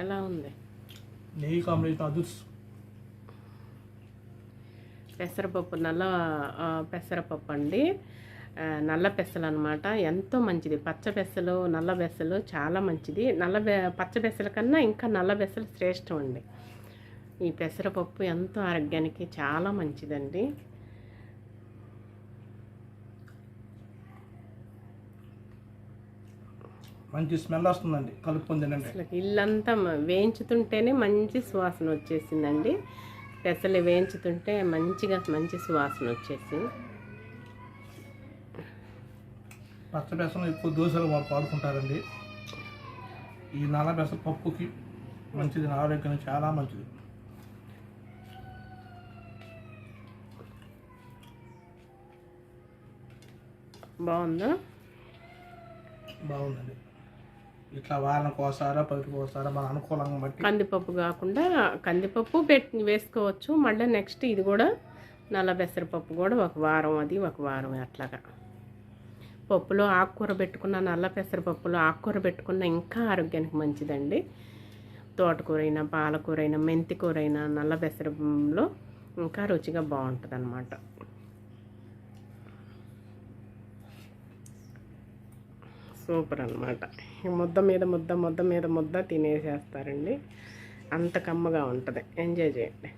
ఎలా ఉంది? నెయ్యి కాంబినేషన్ అదుర్స్ పెసరపప్పు నల్ల పెసరపప్పు అండి. నల్ల పెసలు అనమాట ఎంతో మంచిది. పచ్చ పెసలు నల్ల బెసలు చాలా మంచిది. నల్ల పచ్చ బెసల కన్నా ఇంకా నల్ల బెసలు శ్రేష్టం అండి. ఈ పెసరపప్పు ఎంతో ఆరోగ్యానికి చాలా మంచిదండి. మంచి స్మెల్ వస్తుందండి. కలుపుకొని తినండి అసలు ఇల్లంతా మ- వేయించుతుంటేనే మంచి సువాసన వచ్చేసిందండి. పెసలు వేయించుతుంటే మంచిగా మంచి సువాసన వచ్చేసింది. పచ్చ బెసం ఎక్కువ దోశలు వాళ్ళు వాడుకుంటారండి. ఈ నల్ల బెస పప్పుకి మంచిది ఆరోగ్యానికి చాలా మంచిది. బాగుందా? బాగుందండి. ఇట్లా వారానికి ఒకసారా పదికి ఒకసారా మన అనుకూలంగా బట్టి. కందిపప్పు కాకుండా కందిపప్పు పెట్టి వేసుకోవచ్చు. మళ్ళీ నెక్స్ట్ ఇది కూడా నల్ల పెసరపప్పు కూడా ఒక వారం అది ఒక వారం అట్లాగా. పప్పులో ఆకుకూర పెట్టుకున్న నల్ల పెసరపప్పులో ఆకుకూర పెట్టుకున్న ఇంకా ఆరోగ్యానికి మంచిదండి. తోటకూర అయినా పాలకూర అయినా మెంతి అయినా నల్ల పెసరంలో ఇంకా రుచిగా బాగుంటుంది సూపర్ అనమాట ముద్ద మీద ముద్ద ముద్ద మీద ముద్ద తినేసేస్తారండి. అంత కమ్మగా ఉంటుంది. ఎంజాయ్ చేయండి.